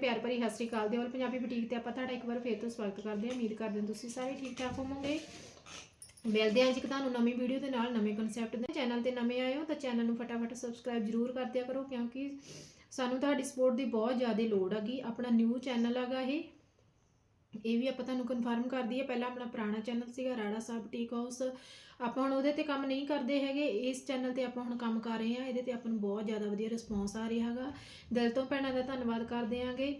ਪਿਆਰ ਭਰੀ ਸਤਿ ਸ੍ਰੀ ਅਕਾਲ ਦੇ ਵੱਲ ਪੰਜਾਬੀ ਬੁਟੀਕ ਤੇ ਆਪਾਂ ਤੁਹਾਡਾ ਇੱਕ ਵਾਰ ਫੇਰ ਤੋਂ ਸਵਾਗਤ ਕਰਦੇ ਹਾਂ। ਉਮੀਦ ਕਰਦੇ ਹਾਂ ਤੁਸੀਂ ਸਾਰੇ ਠੀਕ ਠਾਕ ਹੋਵੋਗੇ। ਮਿਲਦੇ ਹਾਂ ਜੀ ਤੁਹਾਨੂੰ ਨਵੀਂ ਵੀਡੀਓ ਦੇ ਨਾਲ, ਨਵੇਂ ਕਨਸੈਪਟ ਦੇ। ਚੈਨਲ ਤੇ ਨਵੇਂ ਆਏ ਹੋ ਤਾਂ ਚੈਨਲ ਨੂੰ ਫਟਾਫਟ ਸਬਸਕ੍ਰਾਈਬ ਜਰੂਰ ਕਰ ਦਿਆ ਕਰੋ ਕਿਉਂਕਿ ਸਾਨੂੰ ਤੁਹਾਡੀ ਸਪੋਰਟ ਦੀ ਬਹੁਤ ਜ਼ਿਆਦਾ ਲੋੜ ਹੈਗੀ। ਆਪਣਾ ਨਿਊ ਚੈਨਲ ਹੈਗਾ ਇਹ। ਇਹ ਵੀ ਆਪਾਂ ਤੁਹਾਨੂੰ ਕਨਫਰਮ ਕਰ ਦਈਏ, ਪਹਿਲਾਂ ਆਪਣਾ ਪੁਰਾਣਾ ਚੈਨਲ ਸੀਗਾ, ਰਾੜਾ ਸਾਹਿਬ ਟੀਕ ਹਾਊਸ ਆਪਾਂ ਹੁਣ ਉਹਦੇ ਤੇ ਕੰਮ ਨਹੀਂ ਕਰਦੇ ਹੈਗੇ, ਇਸ ਚੈਨਲ ਤੇ ਆਪਾਂ ਹੁਣ ਕੰਮ ਕਰ ਰਹੇ ਹਾਂ, ਇਹਦੇ ਤੇ ਆਪਾਂ ਨੂੰ ਬਹੁਤ ਜ਼ਿਆਦਾ ਵਧੀਆ ਰਿਸਪੌਂਸ ਆ ਰਿਹਾ ਹੈਗਾ। ਦਿਲ ਤੋਂ ਭੈਣਾਂ ਦਾ ਧੰਨਵਾਦ ਕਰਦੇ ਆਂਗੇ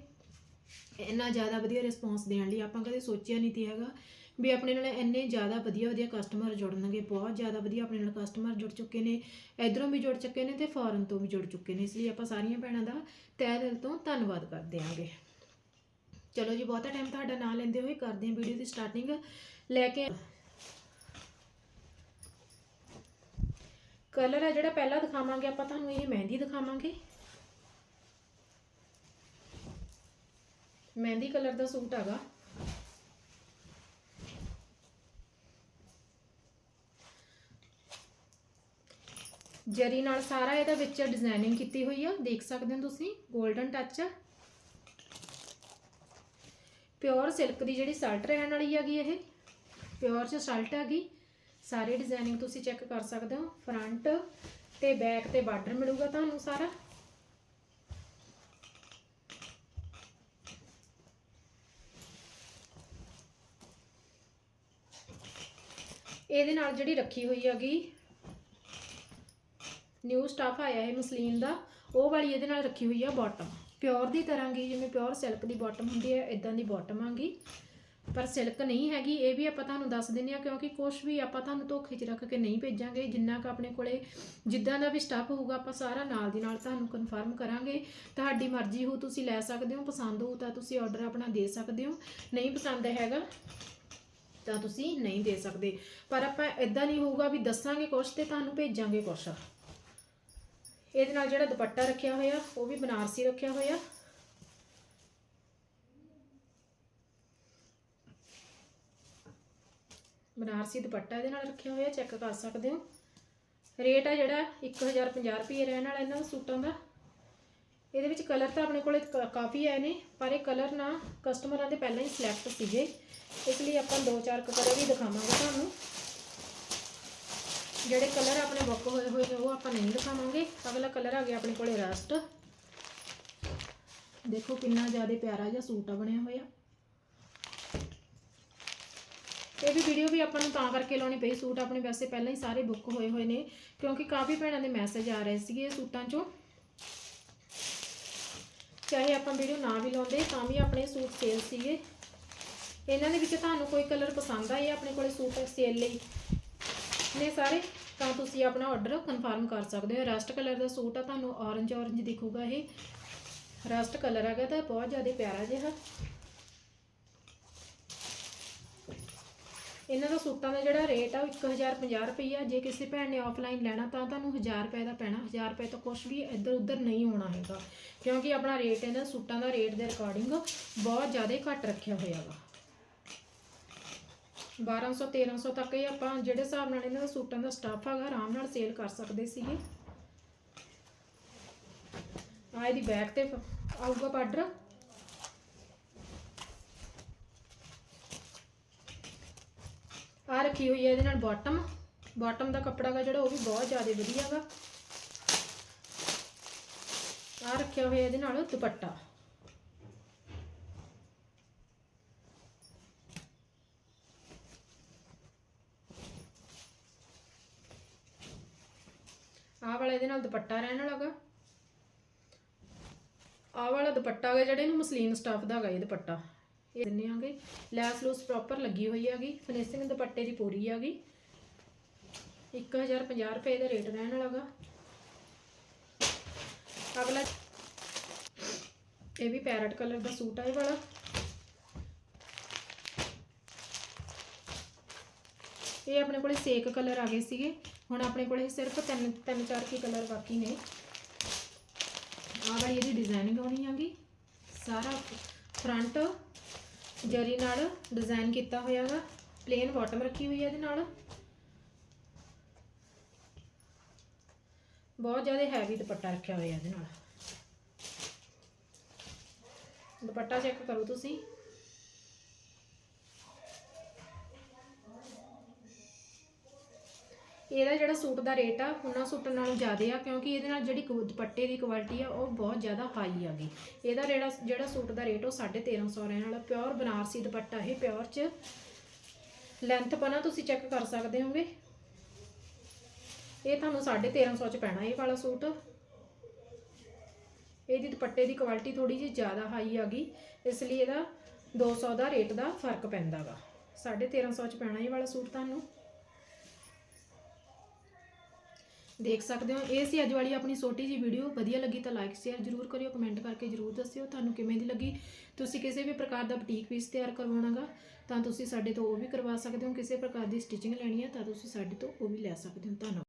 ਇੰਨਾ ਜ਼ਿਆਦਾ ਵਧੀਆ ਰਿਸਪੌਂਸ ਦੇਣ ਲਈ ਆਪਾਂ ਕਦੇ ਸੋਚਿਆ ਨਹੀਂ ਸੀ ਹੈਗਾ ਵੀ ਆਪਣੇ ਨਾਲ ਇੰਨੇ ਜ਼ਿਆਦਾ ਵਧੀਆ ਵਧੀਆ ਕਸਟਮਰ ਜੁੜਨਗੇ, ਬਹੁਤ ਜ਼ਿਆਦਾ ਵਧੀਆ ਆਪਣੇ ਨਾਲ ਕਸਟਮਰ ਜੁੜ ਚੁੱਕੇ ਨੇ, ਇਧਰੋਂ ਵੀ ਜੁੜ ਚੁੱਕੇ ਨੇ ਤੇ ਫੋਰਨ ਤੋਂ ਵੀ ਜੁੜ ਚੁੱਕੇ ਨੇ, ਇਸ ਲਈ ਆਪਾਂ ਸਾਰੀਆਂ ਭੈਣਾਂ ਦਾ ਤਹਿ ਦਿਲ ਤੋਂ ਧੰਨਵਾਦ ਕਰਦੇ ਆਂਗੇ ਚਲੋ ਜੀ, ਬਹੁਤਾ ਟਾਈਮ ਤੁਹਾਡਾ ਨਾਂ ਲੈਂਦੇ ਹੋਏ ਕਰਦੇ ਹਾਂ ਵੀਡੀਓ ਦੀ ਸਟਾਰਟਿੰਗ ਲੈ ਕੇ ਕਲਰ ਹੈ ਜਿਹੜਾ ਪਹਿਲਾਂ ਦਿਖਾਵਾਂਗੇ, ਆਪਾਂ ਤੁਹਾਨੂੰ ਇਹ ਮਹਿੰਦੀ ਦਿਖਾਵਾਂਗੇ। ਮਹਿੰਦੀ ਕਲਰ ਦਾ ਸੂਟ ਹੈਗਾ। ਜਰੀ ਨਾਲ ਸਾਰਾ ਇਹਦਾ ਵਿੱਚ ਡਿਜ਼ਾਈਨਿੰਗ ਕੀਤੀ ਹੋਈ ਆ, ਦੇਖ ਸਕਦੇ ਹੋ ਤੁਸੀਂ 골ਡਨ ਟੱਚ ਪਿਓਰ ਸਿਲਕ ਦੀ ਜਿਹੜੀ ਸਲਟ ਰਹਿਣ ਵਾਲੀ ਹੈਗੀ ਇਹ, ਪਿਓਰ ਚ ਸਲਟ ਹੈਗੀ, ਸਾਰੇ ਡਿਜ਼ਾਈਨਿੰਗ ਤੁਸੀਂ ਚੈੱਕ ਕਰ ਸਕਦੇ ਹੋ ਫਰੰਟ ਤੇ ਬੈਕ ਤੇ ਬਾਰਡਰ ਮਿਲੂਗਾ ਤੁਹਾਨੂੰ ਸਾਰਾ। ਇਹਦੇ ਨਾਲ ਜਿਹੜੀ ਰੱਖੀ ਹੋਈ ਹੈਗੀ ਨਿਊ ਸਟਾਫ ਆਇਆ ਹੈ ਮਸਲੀਨ ਦਾ, ਉਹ ਵਾਲੀ ਇਹਦੇ ਨਾਲ ਰੱਖੀ ਹੋਈ ਆ ਬਾਟਮ ਪਿਓਰ ਦੀ ਤਰ੍ਹਾਂ ਗੀ ਜਿਵੇਂ ਪਿਓਰ ਸਿਲਕ ਦੀ ਬਾਟਮ ਹੁੰਦੀ ਹੈ ਇਦਾਂ ਦੀ ਬਾਟਮ ਆਂਗੀ। ਪਰ ਸਿਲਕ ਨਹੀਂ ਹੈਗੀ, ਇਹ ਵੀ ਆਪਾਂ ਤੁਹਾਨੂੰ ਦੱਸ ਦਿੰਦੇ ਆ ਕਿਉਂਕਿ ਕੁਝ ਵੀ ਆਪਾਂ ਤੁਹਾਨੂੰ ਧੋਖੇ 'ਚ ਰੱਖ ਕੇ ਨਹੀਂ ਭੇਜਾਂਗੇ, ਜਿੰਨਾ ਕ ਆਪਣੇ ਕੋਲੇ ਜਿੱਦਾਂ ਦਾ ਵੀ ਸਟੱਫ ਹੋਊਗਾ, ਆਪਾਂ ਸਾਰਾ ਨਾਲ ਦੀ ਨਾਲ ਤੁਹਾਨੂੰ ਕਨਫਰਮ ਕਰਾਂਗੇ। ਤੁਹਾਡੀ ਮਰਜ਼ੀ ਹੋ ਤੁਸੀਂ ਲੈ ਸਕਦੇ ਹੋ, ਪਸੰਦ ਹੋ ਤਾਂ ਤੁਸੀਂ ਆਰਡਰ ਆਪਣਾ ਦੇ ਸਕਦੇ ਹੋ। ਨਹੀਂ ਪਸੰਦ ਹੈਗਾ, ਤਾਂ ਤੁਸੀਂ ਨਹੀਂ ਦੇ ਸਕਦੇ। ਪਰ ਆਪਾਂ ਇਦਾਂ ਨਹੀਂ ਹੋਊਗਾ ਵੀ ਦੱਸਾਂਗੇ ਕੁਝ ਤੇ ਤੁਹਾਨੂੰ ਭੇਜਾਂਗੇ ਕੁਝ ਇਹਦੇ ਨਾਲ ਜਿਹੜਾ ਦੁਪੱਟਾ ਰੱਖਿਆ ਹੋਇਆ, ਉਹ ਵੀ ਬਨਾਰਸੀ ਰੱਖਿਆ ਹੋਇਆ। ਬਨਾਰਸੀ ਦੁਪੱਟਾ ਇਹਦੇ ਨਾਲ ਰੱਖਿਆ ਹੋਇਆ, ਚੈੱਕ ਕਰ ਸਕਦੇ ਹੋ। ਰੇਟ ਆ ਜਿਹੜਾ 1050 ਰੁਪਏ ਰਹਿਣ ਵਾਲਾ ਇਹਨਾਂ ਸੂਟਾਂ ਦਾ। ਇਹਦੇ ਵਿੱਚ ਕਲਰ ਤਾਂ ਆਪਣੇ ਕੋਲੇ ਕ- ਕਾਫੀ ਆਏ ਨੇ, ਪਰ ਇਹ ਕਲਰ ਨਾ ਕਸਟਮਰਾਂ ਦੇ ਪਹਿਲਾਂ ਹੀ ਸਿਲੈਕਟ ਸੀਗੇ। ਇਸ ਲਈ ਆਪਾਂ ਦੋ ਚਾਰ ਕਲਰ ਵੀ ਦਿਖਾਵਾਂਗੇ ਤੁਹਾਨੂੰ। ਜਿਹੜੇ ਕਲਰ ਆਪਣੇ ਬੁੱਕ ਹੋਏ ਹੋਏ ਨੇ, ਉਹ ਆਪਾਂ ਨਹੀਂ ਦਿਖਾਵਾਂਗੇ। ਅਗਲਾ ਕਲਰ ਆ ਗਿਆ ਆਪਣੇ ਕੋਲੇ ਰਸਟ ਦੇਖੋ ਕਿੰਨਾ ਜ਼ਿਆਦਾ ਪਿਆਰਾ ਜਿਹਾ ਸੂਟ ਆ ਬਣਿਆ ਹੋਇਆ। ਇਹ ਵੀ ਵੀਡੀਓ ਵੀ ਆਪਾਂ ਨੂੰ ਤਾਂ ਕਰਕੇ ਲਾਉਣੀ ਪਈ, ਸੂਟ ਆਪਣੇ ਵੈਸੇ ਪਹਿਲਾਂ ਹੀ ਸਾਰੇ ਬੁੱਕ ਹੋਏ ਹੋਏ ਨੇ, ਕਿਉਂਕਿ ਕਾਫੀ ਭੈਣਾਂ ਦੇ ਮੈਸੇਜ ਆ ਰਹੇ ਸੀਗੇ ਇਹ ਸੂਟਾਂ 'ਚੋਂ। ਚਾਹੇ ਆਪਾਂ ਵੀਡੀਓ ਨਾ ਵੀ ਲਾਉਂਦੇ, ਤਾਂ ਵੀ ਆਪਣੇ ਸੂਟ ਸੇਲ ਸੀਗੇ। ਇਹਨਾਂ ਦੇ ਵਿੱਚ ਤੁਹਾਨੂੰ ਕੋਈ ਕਲਰ ਪਸੰਦ ਆਏ ਆਪਣੇ ਕੋਲੇ ਸੂਟ ਸੇਲ ਲਈ? ਨੇ ਸਾਰੇ, ਤਾਂ ਤੁਸੀਂ ਆਪਣਾ ਆਰਡਰ ਕਨਫਰਮ ਕਰ ਸਕਦੇ ਹੋ। ਰਸਟ ਕਲਰ ਦਾ ਸੂਟ ਆ, ਤੁਹਾਨੂੰ ਔਰੰਜ ਔਰੰਜ ਦਿਖੂਗਾ ਇਹ। ਰਸਟ ਕਲਰ ਹੈਗਾ ਤਾਂ ਬਹੁਤ ਜ਼ਿਆਦਾ ਪਿਆਰਾ ਜਿਹਾ। ਇਹਨਾਂ ਦਾ ਸੂਟਾਂ ਦਾ ਜਿਹੜਾ ਰੇਟ ਆ, ਉਹ 1050 ਰੁਪਈਆ ਜੇ ਕਿਸੇ ਭੈਣ ਨੇ ਆਫਲਾਈਨ ਲੈਣਾ, ਤਾਂ ਤੁਹਾਨੂੰ 1000 ਰੁਪਏ ਦਾ ਪੈਣਾ। 1000 ਰੁਪਏ ਤੋਂ ਕੁਝ ਵੀ ਇੱਧਰ ਉੱਧਰ ਨਹੀਂ ਹੋਣਾ ਹੈਗਾ। ਕਿਉਂਕਿ ਆਪਣਾ ਰੇਟ ਇਹਨਾਂ ਸੂਟਾਂ ਦਾ ਰੇਟ ਦੇ ਅਕੋਰਡਿੰਗ ਬਹੁਤ ਜ਼ਿਆਦਾ ਘੱਟ ਰੱਖਿਆ ਹੋਇਆ ਵਾ। 1200 1300 ਤੱਕ ਇਹ ਆਪਾਂ ਜਿਹੜੇ ਹਿਸਾਬ ਨਾਲ ਇਹਨਾਂ ਦਾ ਸੂਟਾਂ ਦਾ ਸਟਾਫ ਹੈਗਾ, ਆਰਾਮ ਨਾਲ ਸੇਲ ਕਰ ਸਕਦੇ ਸੀਗੇ। ਆ ਇਹਦੀ ਬੈਕ ਤੇ ਆਊਗਾ ਬਾਰਡਰ। ਆ ਰੱਖੀ ਹੋਈ ਹੈ ਇਹਦੇ ਨਾਲ ਬਾਟਮ ਬਾਟਮ ਦਾ ਕੱਪੜਾ ਗਾ ਜਿਹੜਾ ਉਹ ਵੀ ਬਹੁਤ ਜ਼ਿਆਦਾ ਵਧੀਆ ਗਾ। ਆ ਰੱਖਿਆ ਹੋਇਆ ਇਹਦੇ ਨਾਲ ਦੁਪੱਟਾ ਆਹ ਵਾਲਾ, ਇਹਦੇ ਨਾਲ ਦੁਪੱਟਾ ਰਹਿਣ ਵਾਲਾ ਆਹ ਵਾਲਾ ਦੁਪੱਟਾ ਗਾ, ਜਿਹੜੇ ਨੂੰ ਮਸਲੀਨ ਸਟਾਫ ਦਾ ਗਾ, ਇਹ ਦੁਪੱਟਾ। ਇਹ ਦਿੰਨੇ ਆਂਗੇ ਲੈਸ ਲੂਸ ਪ੍ਰੋਪਰ ਲੱਗੀ ਹੋਈ ਹੈਗੀ ਫਿਨਿਸ਼ਿੰਗ ਦੁਪੱਟੇ ਦੀ ਪੂਰੀ ਹੈਗੀ 1050 ਰੁਪਏ ਦਾ ਰੇਟ ਰਹਿਣ ਵਾਲਾ ਅਗਲਾ ਇਹ ਵੀ ਪੈਰਟ ਕਲਰ ਦਾ ਸੂਟ ਆ, ਇਹ ਵਾਲਾ। ਇਹ ਆਪਣੇ ਕੋਲੇ ਸੇਕ ਕਲਰ ਆ ਗਏ ਸੀਗੇ। ਹੁਣ ਆਪਣੇ ਕੋਲੇ ਸਿਰਫ ਤਿੰਨ ਤਿੰਨ, ਚਾਰ ਕੀ ਕਲਰ ਬਾਕੀ ਨੇ। ਆਹ ਵਾਲੀ ਇਹਦੀ ਡਿਜ਼ਾਈਨਿੰਗ ਹੋਣੀ ਹੈਗੀ। ਸਾਰਾ ਫਰੰਟ ਜਰੀ ਨਾਲ ਡਿਜ਼ਾਈਨ ਕੀਤਾ ਹੋਇਆ ਵਾ। ਪਲੇਨ ਬਾਟਮ ਰੱਖੀ ਹੋਈ ਹੈ ਇਹਦੇ ਨਾਲ। ਬਹੁਤ ਜ਼ਿਆਦਾ ਹੈਵੀ ਦੁਪੱਟਾ ਰੱਖਿਆ ਹੋਇਆ ਇਹਦੇ ਨਾਲ। ਦੁਪੱਟਾ ਚੈੱਕ ਕਰੋ ਤੁਸੀਂ। ਇਹਦਾ ਜਿਹੜਾ ਸੂਟ ਦਾ ਰੇਟ ਆ, ਉਹਨਾਂ ਸੂਟਾਂ ਨਾਲੋਂ ਜ਼ਿਆਦਾ ਆ, ਕਿਉਂਕਿ ਇਹਦੇ ਨਾਲ ਜਿਹੜੀ ਕੁ- ਦੁਪੱਟੇ ਦੀ ਕੁਆਲਿਟੀ ਆ, ਉਹ ਬਹੁਤ ਜ਼ਿਆਦਾ ਹਾਈ ਆ ਗਈ ਇਹਦਾ ਜਿਹੜਾ ਜਿਹੜਾ ਸੂਟ ਦਾ ਰੇਟ ਉਹ 1350 ਰਹਿਣ ਵਾਲਾ ਪਿਓਰ ਬਨਾਰਸੀ ਦੁਪੱਟਾ ਇਹ ਪਿਓਰ ਚ ਲੈਂਥ ਪਨਾ ਤੁਸੀਂ ਚੈੱਕ ਕਰ ਸਕਦੇ ਹੋਗੇ। ਇਹ ਤੁਹਾਨੂੰ 1350 ਚ ਪੈਣਾ ਇਹ ਵਾਲਾ ਸੂਟ। ਇਹਦੀ ਦੁਪੱਟੇ ਦੀ ਕੁਆਲਿਟੀ ਥੋੜੀ ਜਿਹੀ ਜ਼ਿਆਦਾ ਹਾਈ ਆ ਗਈ ਇਸ ਲਈ ਇਹਦਾ 200 ਦਾ ਰੇਟ ਦਾ ਫ਼ਰਕ ਪੈਂਦਾ ਪੈਂਦਾਗਾ 1350 ਚ ਪੈਣਾ ਇਹ ਵਾਲਾ ਸੂਟ ਤੁਹਾਨੂੰ। ਦੇਖ ਸਕਦੇ ਹੋ। ਇਹ ਸੀ ਅੱਜ ਵਾਲੀ ਆਪਣੀ ਛੋਟੀ ਜੀ ਵੀਡੀਓ ਵਧੀਆ ਲੱਗੀ ਤਾਂ ਲਾਈਕ ਸ਼ੇਅਰ ਜਰੂਰ ਕਰਿਓ ਕਮੈਂਟ ਕਰਕੇ ਜਰੂਰ ਦੱਸਿਓ ਤੁਹਾਨੂੰ ਕਿਵੇਂ ਦੀ ਲੱਗੀ। ਤੁਸੀਂ ਕਿਸੇ ਵੀ ਪ੍ਰਕਾਰ ਦਾ ਬੁਟੀਕ ਪੀਸ ਤਿਆਰ ਕਰਵਾਉਣਾਗਾ, ਤਾਂ ਤੁਸੀਂ ਸਾਡੇ ਤੋਂ ਉਹ ਵੀ ਕਰਵਾ ਸਕਦੇ ਹੋ। ਕਿਸੇ ਪ੍ਰਕਾਰ ਦੀ ਸਟਿਚਿੰਗ ਲੈਣੀ ਹੈ ਤਾਂ ਤੁਸੀਂ ਸਾਡੇ ਤੋਂ ਉਹ ਵੀ ਲੈ ਸਕਦੇ ਹੋ। ਧੰਨਵਾਦ।